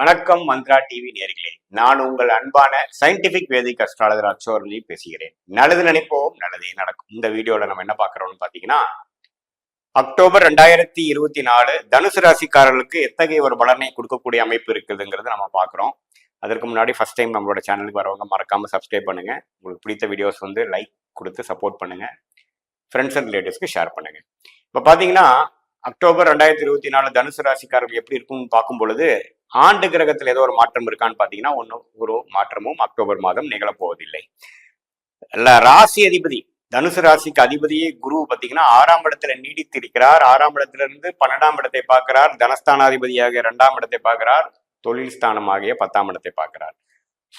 வணக்கம் மந்த்ரா டிவி நேர்களே. நான் உங்கள் அன்பான சயின்டிபிக் வேதிக் அஸ்ட்ராலஜர் அச்சோர்லி பேசுகிறேன். நல்லது நினைப்போம் நல்லதே நடக்கும். இந்த வீடியோல நம்ம என்ன பாக்குறோம்னு பாத்தீங்கன்னா அக்டோபர் ரெண்டாயிரத்தி இருபத்தி நாலு தனுசு ராசிக்காரர்களுக்கு எத்தகைய ஒரு பலனை கொடுக்கக்கூடிய அமைப்பு இருக்குதுங்கிறத நம்ம பார்க்குறோம். அதற்கு முன்னாடி ஃபர்ஸ்ட் டைம் நம்மளோட சேனலுக்கு வரவங்க மறக்காம சப்ஸ்கிரைப் பண்ணுங்க. உங்களுக்கு பிடித்த வீடியோஸ் வந்து லைக் கொடுத்து சப்போர்ட் பண்ணுங்க. ஃப்ரெண்ட்ஸ் அண்ட் ரிலேட்டிவ்ஸ்க்கு ஷேர் பண்ணுங்க. இப்போ பார்த்தீங்கன்னா அக்டோபர் ரெண்டாயிரத்தி இருபத்தி நாலு தனுசு ராசிக்காரர்கள் எப்படி இருக்கும்னு பார்க்கும் பொழுது ஆண்டு கிரகத்தில் ஏதோ ஒரு மாற்றம் இருக்கான்னு பார்த்தீங்கன்னா ஒன்றும் ஒரு மாற்றமும் அக்டோபர் மாதம் நிகழப்போவதில்லை. ராசி அதிபதி தனுசு ராசிக்கு அதிபதியே குரு பார்த்தீங்கன்னா ஆறாம் இடத்துல நீடித்து இருக்கிறார். ஆறாம் இடத்துல இருந்து பன்னெண்டாம் இடத்தை பார்க்கிறார். தனஸ்தானாதிபதியாக இரண்டாம் இடத்தை பார்க்கிறார். தொழில் ஸ்தானமாகிய பத்தாம் இடத்தை பார்க்கிறார்.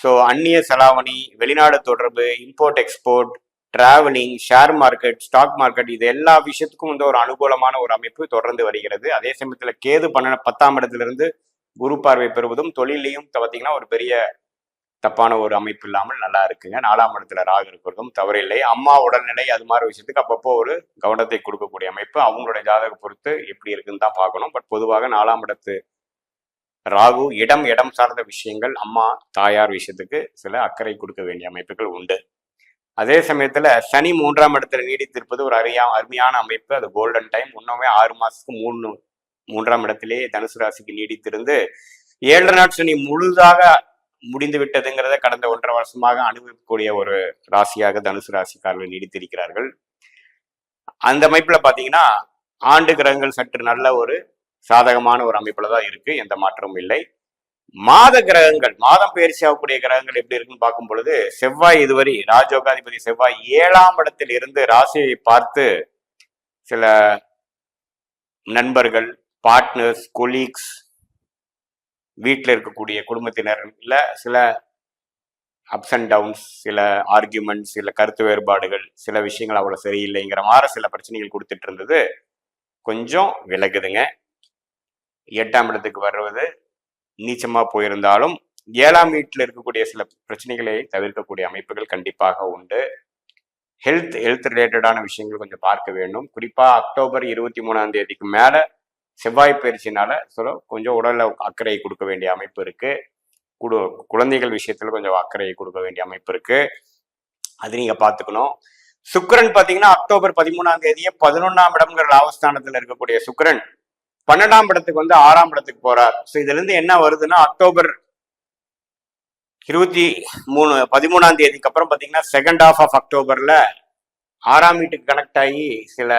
ஸோ அந்நிய செலாவணி வெளிநாடு தொடர்பு import export travelling share market stock market இது எல்லா விஷயத்துக்கும் வந்து ஒரு அனுகூலமான ஒரு அமைப்பு தொடர்ந்து வருகிறது. அதே சமயத்தில் கேது பன்ன பத்தாம் இடத்திலிருந்து குரு பார்வை பெறுவதும் தொழிலையும் பார்த்தீங்கன்னா ஒரு பெரிய தப்பான ஒரு அமைப்பு இல்லாமல் நல்லா இருக்குங்க. நாலாம் இடத்துல ராகு இருக்கிறதும் தவறில்லை அம்மா உடல்நிலை அது மாதிரி விஷயத்துக்கு அப்பப்போ ஒரு கவனத்தை கொடுக்கக்கூடிய அமைப்பு. அவங்களுடைய ஜாதகம் பொறுத்து எப்படி இருக்குன்னு தான் பார்க்கணும். பட் பொதுவாக நாலாம் இடத்து ராகு இடம் இடம் சார்ந்த விஷயங்கள் அம்மா தாயார் விஷயத்துக்கு சில அக்கறை கொடுக்க வேண்டிய அமைப்புகள் உண்டு. அதே சமயத்துல சனி மூன்றாம் இடத்துல நீடித்திருப்பது ஒரு அரியா அருமையான அமைப்பு. அது கோல்டன் டைம் இன்னுமே ஆறு மாசத்துக்கு மூணு மூன்றாம் இடத்திலே தனுசு ராசிக்கு நீடித்திருந்து ஏழரை நாள் சனி முழுதாக முடிந்து விட்டதுங்கிறத கடந்த ஒன்றரை வருஷமாக அனுபவிக்கக்கூடிய ஒரு ராசியாக தனுசு ராசிக்காரர்கள் நீடித்திருக்கிறார்கள். அந்த அமைப்புல பாத்தீங்கன்னா ஆண்டு கிரகங்கள் சற்று நல்ல ஒரு சாதகமான ஒரு அமைப்புல தான் இருக்கு. எந்த மாற்றமும் இல்லை. மாத கிரகங்கள் மாதம் பயிற்சி ஆகக்கூடிய கிரகங்கள் எப்படி இருக்குன்னு பார்க்கும் பொழுது செவ்வாய் இதுவரை ராஜோகாதிபதி செவ்வாய் ஏழாம் இடத்தில் இருந்து ராசியை பார்த்து சில நண்பர்கள் பார்ட்னர்ஸ் கொலீக்ஸ் வீட்டில் இருக்கக்கூடிய குடும்பத்தினர் இல்ல சில அப்ஸ் அண்ட் டவுன்ஸ் சில ஆர்கியூமெண்ட்ஸ் சில கருத்து வேறுபாடுகள் சில விஷயங்கள் அவ்வளோ சரியில்லைங்கிற மாதிரி சில பிரச்சனைகள் கொடுத்துட்டு இருந்தது. கொஞ்சம் விலகுதுங்க. எட்டாம் இடத்துக்கு வர்றது நீச்சமா போயிருந்தாலும் ஏழாம் வீட்டில் இருக்கக்கூடிய சில பிரச்சனைகளை தவிர்க்கக்கூடிய அமைப்புகள் கண்டிப்பாக உண்டு. ஹெல்த் ஹெல்த் ரிலேட்டடான விஷயங்கள் கொஞ்சம் பார்க்க வேண்டும். குறிப்பாக அக்டோபர் இருபத்தி மூணாம் தேதிக்கு மேலே செவ்வாய் பயிற்சினால சொல்ல கொஞ்சம் உடலில் அக்கறை கொடுக்க வேண்டிய அமைப்பு இருக்கு. குடு குழந்தைகள் விஷயத்துல கொஞ்சம் அக்கறையை கொடுக்க வேண்டிய அமைப்பு இருக்கு. அது நீங்க பாத்துக்கணும் சுக்கரன் பாத்தீங்கன்னா அக்டோபர் பதிமூணாம் தேதியே பதினொன்னாம் இடம்ங்கிற லாபஸ்தானத்துல இருக்கக்கூடிய சுக்கரன் பன்னெண்டாம் படத்துக்கு வந்து ஆறாம் படத்துக்கு போறார். ஸோ இதுல இருந்து என்ன வருதுன்னா அக்டோபர் இருபத்தி மூணு பதிமூணாம் தேதிக்கு அப்புறம் பார்த்தீங்கன்னா செகண்ட் ஆஃப் ஆஃப் அக்டோபர்ல ஆறாம் வீட்டுக்கு கனெக்ட் ஆகி சில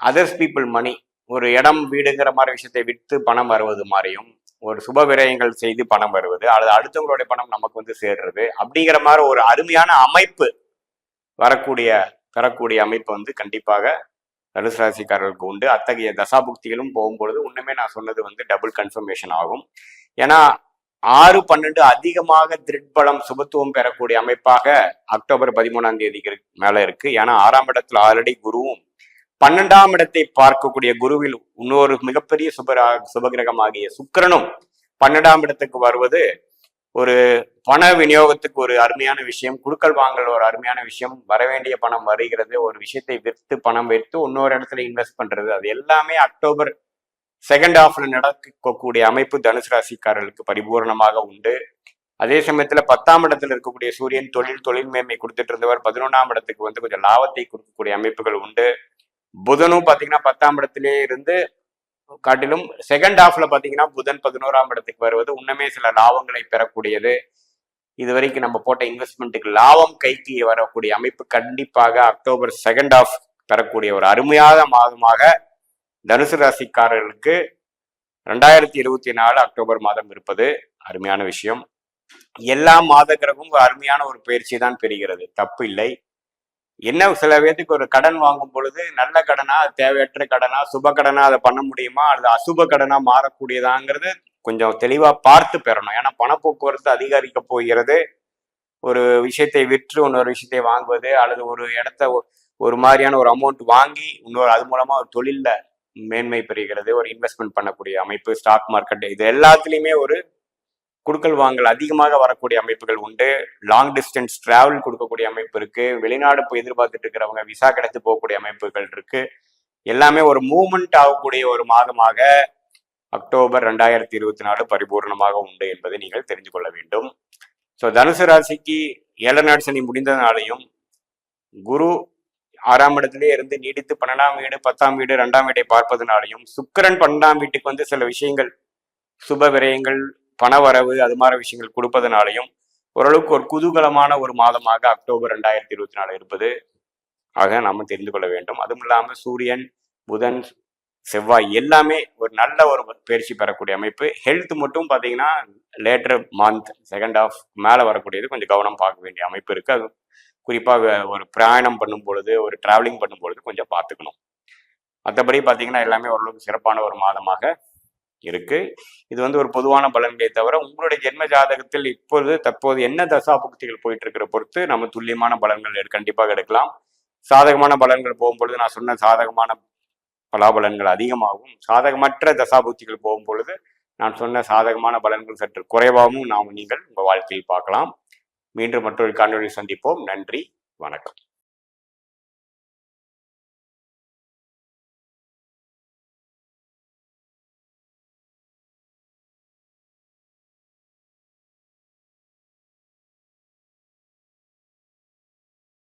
அதர்ஸ் பீப்புள் மணி ஒரு இடம் வீடுங்கிற மாதிரி விஷயத்தை விற்று பணம் வருவது மாதிரியும் ஒரு சுப விரயங்கள் செய்து பணம் வருவது அல்லது அடுத்தவங்களுடைய பணம் நமக்கு வந்து சேர்றது அப்படிங்கிற மாதிரி ஒரு அருமையான அமைப்பு வரக்கூடிய பெறக்கூடிய அமைப்பு வந்து கண்டிப்பாக தனுசு ராசிக்காரர்களுக்கு உண்டு. அத்தகைய தசாபுக்திகளும் போகும்பொழுது இன்னுமே நான் சொன்னது வந்து டபுள் கன்ஃபர்மேஷன் ஆகும். ஏன்னா ஆறு பன்னெண்டு அதிகமாக திருட்பலம் சுபத்துவம் பெறக்கூடிய அமைப்பாக அக்டோபர் பதிமூணாம் தேதிக்கு மேல இருக்கு. ஏன்னா ஆறாம் இடத்துல ஆல்ரெடி குருவும் பன்னெண்டாம் இடத்தை பார்க்கக்கூடிய குருவில் இன்னொரு மிகப்பெரிய சுபரா சுபகிரகமாகிய சுக்கிரனும் பன்னெண்டாம் இடத்துக்கு வருவது ஒரு பண விநியோகத்துக்கு ஒரு அருமையான விஷயம் குடுக்கல் வாங்கல் ஒரு அருமையான விஷயம் வர வேண்டிய பணம் வருகிறது ஒரு விஷயத்தை விற்று பணம் வைத்து இன்னொரு இடத்துல இன்வெஸ்ட் பண்றது. அது எல்லாமே அக்டோபர் செகண்ட் ஹாஃப்ல நடக்கக்கூடிய அமைப்பு தனுசு ராசிக்காரர்களுக்கு பரிபூர்ணமாக உண்டு. அதே சமயத்துல பத்தாம் இடத்துல இருக்கக்கூடிய சூரியன் தொழில் தொழில் மேன்மை கொடுத்துட்டு இருந்தவர் பதினொன்றாம் இடத்துக்கு வந்து கொஞ்சம் லாபத்தை கொடுக்கக்கூடிய அமைப்புகள் உண்டு. புதனும் பாத்தீங்கன்னா பத்தாம் இடத்திலே இருந்து காட்டிலும் செகண்ட் ஹாஃப்ல பாத்தீங்கன்னா புதன் பதினோராம் இடத்துக்கு வருவது இன்னுமே சில லாபங்களை பெறக்கூடியது. இது வரைக்கும் நம்ம போட்ட இன்வெஸ்ட்மெண்ட்டுக்கு லாபம் கைக்கு வரக்கூடிய அமைப்பு கண்டிப்பாக அக்டோபர் செகண்ட் ஹாஃப் பெறக்கூடிய ஒரு அருமையான மாதமாக தனுசு ராசிக்காரர்களுக்கு ரெண்டாயிரத்தி இருபத்தி நாலு அக்டோபர் மாதம் இருப்பது அருமையான விஷயம். எல்லா மாத கிரகமும் அருமையான ஒரு பயிற்சி தான் பெறுகிறது. தப்பு இல்லை. என்ன சில பேர்த்துக்கு ஒரு கடன் வாங்கும் பொழுது நல்ல கடனா தேவையற்ற கடனா சுப கடனா அதை பண்ண முடியுமா? அல்லது அசுப கடனா மாறக்கூடியதாங்கிறது கொஞ்சம் தெளிவா பார்த்து பெறணும். ஏன்னா பணப்போக்குவரத்து அதிகரிக்க போகிறது. ஒரு விஷயத்தை விற்று இன்னொரு விஷயத்தை வாங்குவது அல்லது ஒரு இடத்த ஒரு மாதிரியான ஒரு அமௌண்ட் வாங்கி இன்னொரு அது மூலமா ஒரு தொழில்ல மேன்மை பெறுகிறது ஒரு இன்வெஸ்ட்மெண்ட் பண்ணக்கூடிய அமைப்பு ஸ்டாக் மார்க்கெட் இது எல்லாத்துலயுமே ஒரு குடுக்கல் வாங்கல் அதிகமாக வரக்கூடிய அமைப்புகள் உண்டு. லாங் டிஸ்டன்ஸ் டிராவல் கொடுக்கக்கூடிய அமைப்பு இருக்கு. வெளிநாடு போய் எதிர்பார்த்துட்டு இருக்கிறவங்க விசா கிடைத்து போகக்கூடிய அமைப்புகள் இருக்கு. எல்லாமே ஒரு மூவ்மெண்ட் ஆகக்கூடிய ஒரு மாதமாக அக்டோபர் ரெண்டாயிரத்தி இருபத்தி நாலு பரிபூர்ணமாக உண்டு என்பதை நீங்கள் தெரிந்து கொள்ள வேண்டும். ஸோ தனுசு ராசிக்கு ஏழநாடு சனி முடிந்ததுனாலையும் குரு ஆறாம் இடத்திலே இருந்து நீடித்து பன்னெண்டாம் வீடு பத்தாம் வீடு ரெண்டாம் வீட்டை பார்ப்பதனாலையும் சுக்கிரன் பன்னெண்டாம் வீட்டுக்கு வந்து சில விஷயங்கள் சுப விரயங்கள் பணவரவு அது மாதிரி விஷயங்கள் கொடுப்பதனாலையும் ஓரளவுக்கு ஒரு குதூகலமான ஒரு மாதமாக அக்டோபர் ரெண்டாயிரத்தி இருபத்தி நாலு இருப்பது. ஆக நாம் தெரிந்து கொள்ள வேண்டும். அதுவும் இல்லாமல் சூரியன் புதன் செவ்வாய் எல்லாமே ஒரு நல்ல ஒரு பயிற்சி பெறக்கூடிய அமைப்பு. ஹெல்த் மட்டும் பார்த்தீங்கன்னா லேட்டர் மந்த் செகண்ட் ஆஃப் மேலே வரக்கூடியது கொஞ்சம் கவனம் பார்க்க வேண்டிய அமைப்பு இருக்கு. அது குறிப்பாக ஒரு பிரயாணம் பண்ணும் பொழுது ஒரு டிராவலிங் பண்ணும் பொழுது கொஞ்சம் பார்த்துக்கணும். மற்றபடி பார்த்தீங்கன்னா எல்லாமே ஓரளவுக்கு சிறப்பான ஒரு மாதமாக இருக்கு. இது வந்து ஒரு பொதுவான பலன்களை தவிர உங்களுடைய ஜென்ம ஜாதகத்தில் இப்பொழுது தற்போது என்ன தசா புக்திகள் போயிட்டு இருக்கிற பொறுத்து நம்ம துல்லியமான பலன்கள் எடு- கண்டிப்பாக எடுக்கலாம். சாதகமான பலன்கள் போகும்பொழுது நான் சொன்ன சாதகமான பலாபலன்கள் அதிகமாகும். சாதகமற்ற தசாபுக்திகள் போகும் பொழுது நான் சொன்ன சாதகமான பலன்கள் சற்று குறைவாகவும் நாம் நீங்கள் உங்கள் வாழ்க்கையில் பார்க்கலாம். மீண்டும் மற்றொரு காணொளி சந்திப்போம். நன்றி வணக்கம்.